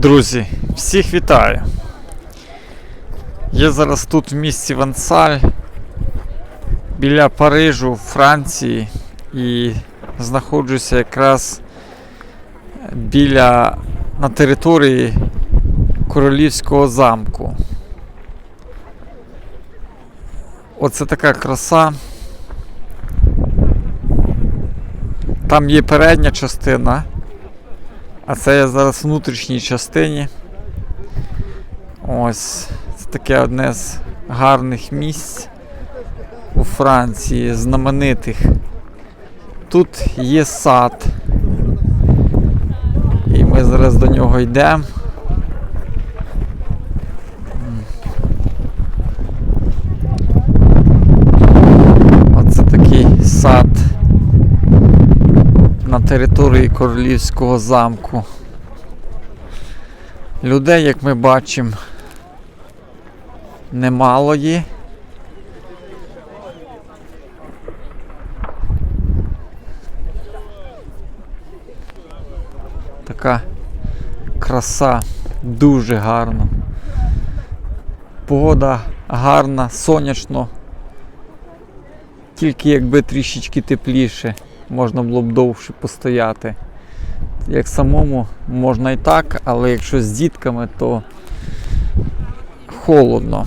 Друзі, всіх вітаю. Я зараз тут в місті Вансаль біля Парижу, Франції, і знаходжуся якраз біля на території королівського замку. Оце така краса. Там є передня частина. А це я зараз в внутрішній частині. Ось. Це таке одне з гарних місць у Франції, знаменитих. Тут є сад. І ми зараз до нього йдемо. Оце такий сад на території королівського замку. Людей, як ми бачимо, немало є. Така краса, дуже гарно. Погода гарна, сонячно. Тільки якби трішечки тепліше, можна було б довше постояти. Як самому можна і так, але якщо з дітками, то холодно.